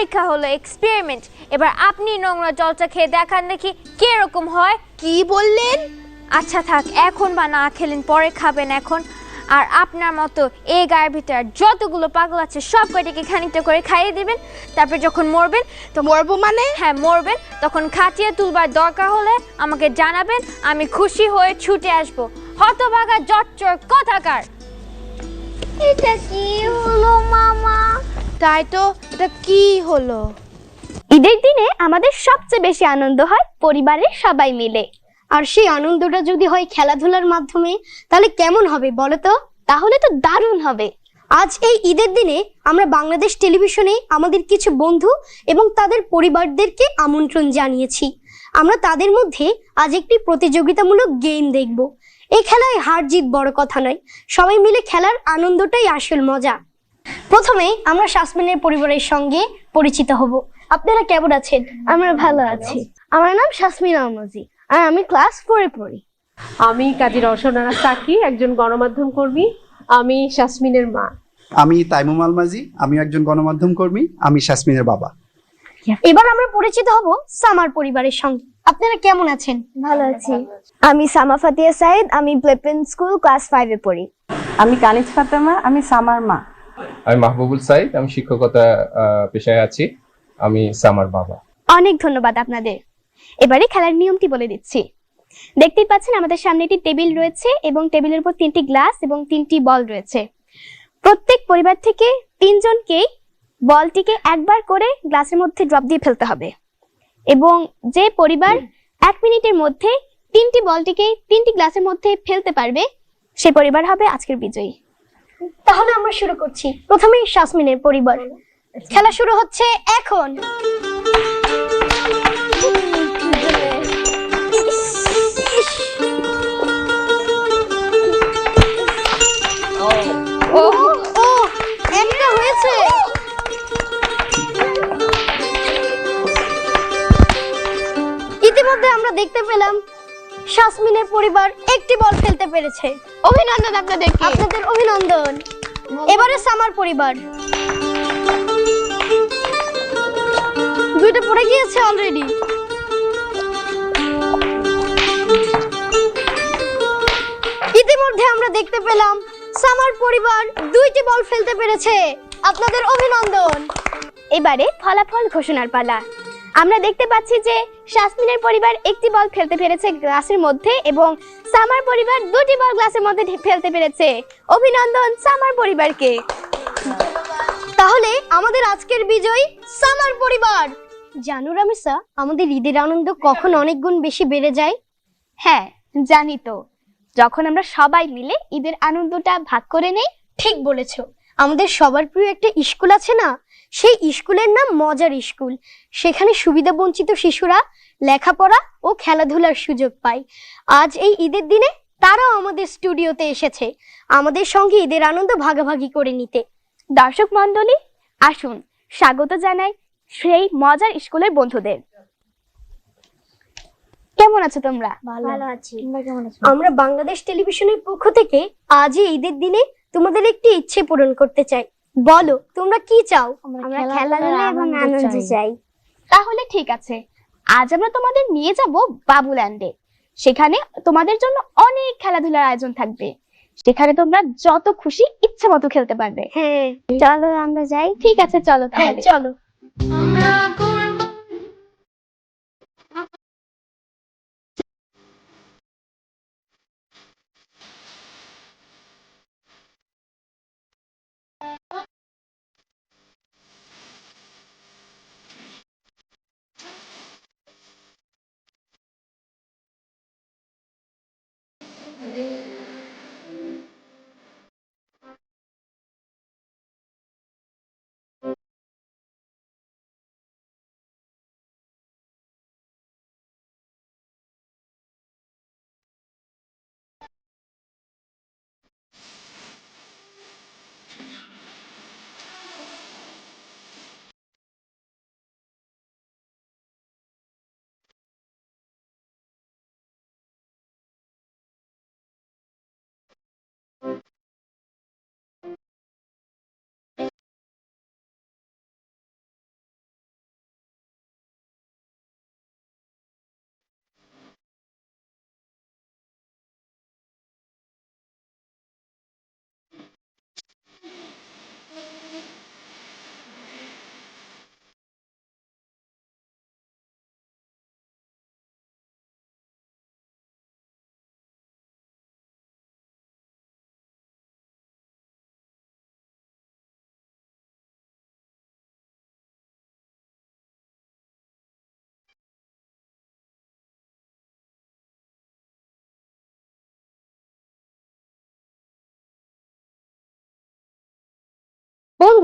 পরীক্ষা হলো এক্সপেরিমেন্ট এবার আপনি নোংরা জলটা খেয়ে দেখান দেখি কীরকম হয়। কি বললেন? আচ্ছা থাক এখন বা না খেলেন পরে খাবেন এখন। আর আপনার মতো এই গায়ের ভিতরে যতগুলো পাগল আছে সব কয়টাকে খানিকটা করে খাইয়ে দিবেন। তারপর যখন মরবেন তো মরবো মানে? হ্যাঁ মরবেন। তখন খাটিয়ে তুলবার দরকার হলে আমাকে জানাবেন আমি খুশি হয়ে ছুটে আসব। হতভাগা জটচর কথাকার। এটা কি হলো মামা? তাই তো এটা কি হলো? ঈদের দিনে আমাদের সবচেয়ে বেশি আনন্দ হয় পরিবারের সবাই মিলে। আর সেই আনন্দটা যদি হয় খেলাধুলার মাধ্যমে তাহলে কেমন হবে বলো তো? তাহলে তো দারুণ হবে। আজ এই ঈদের দিনে আমরা বাংলাদেশ টেলিভিশনে আমাদের কিছু বন্ধু এবং তাদের পরিবারদেরকে আমন্ত্রণ জানিয়েছি। আমরা তাদের মধ্যে আজ একটি প্রতিযোগিতামূলক গেম দেখব। এই খেলায় হার জিত বড় কথা নয় সবাই মিলে খেলার আনন্দটাই আসল মজা। প্রথমে আমরা শাসমিনের পরিবারের সঙ্গে পরিচিত হব। আপনারা কেমন আছেন? আমরা ভালো আছি। আমার নাম শাসমিন আহমজি আর আমি ক্লাস ফোরে পড়ি। আমি কাজী রওশনা সাকি একজন গণমাধ্যম কর্মী। আমি শাসমিনের মা। আমি তাইমুম আলমাজি আমি একজন গণমাধ্যম কর্মী আমি শাসমিনের বাবা। এবার আমরা পরিচিত হব সামার পরিবারের সঙ্গে। আপনারা কেমন আছেন? ভালো আছি। আমি সামা ফাতিয়া সাইদ আমি প্লেপেন স্কুল ক্লাস ফাইভে পড়ি। আমি কানিজ ফাতেমা আমি সামার মা। আমি মাহবুবুল সাইদ, আমি শিক্ষকতা পেশায় আছি। আমি সামার বাবা। অনেক ধন্যবাদ আপনাদের। এবারে খেলার নিয়মটি বলে দিচ্ছি। দেখতেই পাচ্ছেন আমাদের সামনে একটি টেবিল রয়েছে এবং টেবিলের উপর তিনটি গ্লাস এবং তিনটি বল রয়েছে। প্রত্যেক পরিবার থেকে তিনজনকেই বলটিকে একবার করে গ্লাসের মধ্যে ড্রপ দিয়ে ফেলতে হবে। এবং যে পরিবার এক মিনিটের মধ্যে তিনটি বলটিকে তিনটি গ্লাসের মধ্যে ফেলতে পারবে, সে পরিবার হবে আজকের বিজয়ী। তাহলে আমরা শুরু করছি। প্রথমেই শাসমিনের পরিবার। খেলা শুরু হচ্ছে এখন। ইতিমধ্যে আমরা দেখতে পেলাম, শাসমিনের পরিবার একটি বল ফেলতে পেরেছে। অভিনন্দন আপনাদেরকে। আপনাদের অভিনন্দন। এবারে সামার পরিবার। দুইটা পড়ে গিয়েছে অলরেডি ইতিমধ্যে আমরা দেখতে পেলাম সামার পরিবার দুইটি বল ফেলতে পেরেছে। আপনাদের অভিনন্দন। এবারে ফলাফল ঘোষণার পালা। আমরা দেখতে পাচ্ছি যে শাসমিনের পরিবার একটি বল ফেলতে পেরেছে গ্লাসের মধ্যে এবং সামার পরিবার দুটি বল গ্লাসের মধ্যে ফেলতে পেরেছে। অভিনন্দন সামার পরিবারকে। তাহলে আমাদের আজকের বিজয়ী সামার পরিবার। জানো রামিসা, আমাদের ঈদের আনন্দ কখন অনেক গুণ বেশি বেড়ে যায়? হ্যাঁ জানি তো। যখন আমরা সবাই মিলে ঈদের আনন্দটা ভাগ করে নেই, ঠিক বলেছ। আমাদের সবার প্রিয় একটা স্কুল আছে না? সেই স্কুলের নাম মজার স্কুল সেখানে সুবিধা বঞ্চিত শিশুরা লেখাপড়া ও খেলাধুলার সুযোগ পায় আজ এই ঈদের দিনে তারাও আমাদের স্টুডিওতে এসেছে। আমাদের সঙ্গে ঈদের আনন্দ ভাগাভাগি করে নিতে। দর্শক মণ্ডলী আসুন স্বাগত জানাই সেই মজার স্কুলের বন্ধুদের। কেমন আছো তোমরা? ভালো। আছি। তোমরা কেমন আছো? আমরা বাংলাদেশ টেলিভিশনের পক্ষ থেকে আজই ঈদের দিনে তোমাদের একটি ইচ্ছে পূরণ করতে চাই। বলো তোমরা কি চাও? আমরা খেলাধুলা এবং আনন্দ চাই। তাহলে ঠিক আছে। আজ আমরা তোমাদের নিয়ে যাব বাবুল্যান্ডে। সেখানে তোমাদের জন্য অনেক খেলাধুলার আয়োজন থাকবে। সেখানে তোমরা যত খুশি ইচ্ছে মতো খেলতে পারবে। হ্যাঁ। চলো আমরা যাই। ঠিক আছে চলো তাহলে। চলো।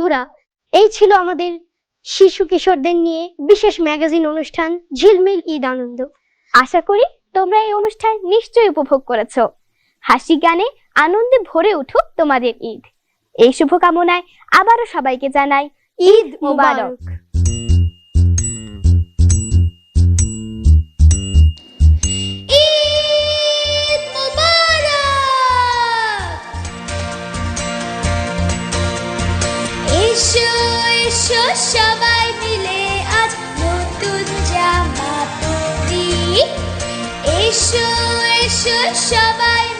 বন্ধুরা এই ছিল আমাদের শিশু কিশোরদের নিয়ে বিশেষ ম্যাগাজিন অনুষ্ঠান ঝিলমিল ঈদ আনন্দ। আশা করি তোমরা এই অনুষ্ঠান নিশ্চয়ই উপভোগ করেছ। হাসি গানে আনন্দে ভরে উঠুক তোমাদের ঈদ। এই শুভকামনায় আবারও সবাইকে জানাই ঈদ মুবারক। এসো এসো সবাই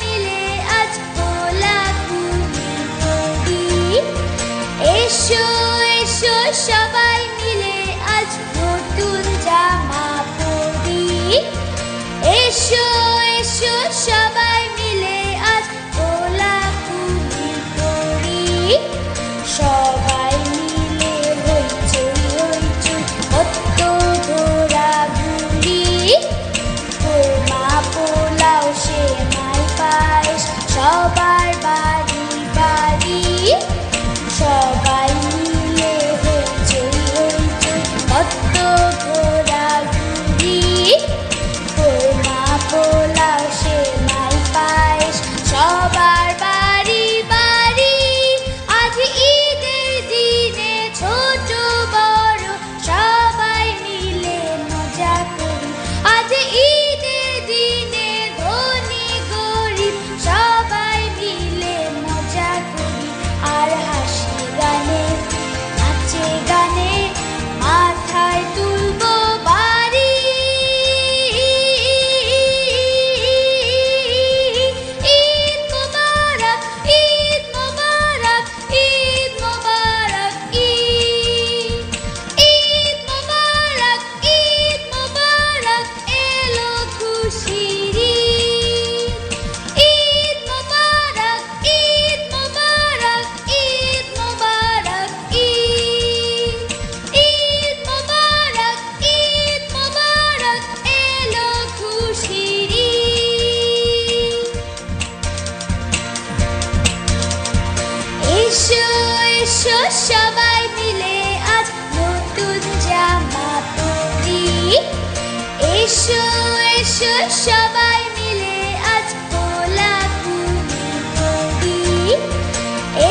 এসো সবাই মিলে আজ করি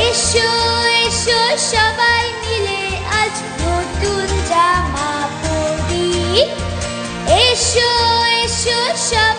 এসো এসো, সবাই মিলে আজ নতুন জামা পরি। এসো এসো, সবাই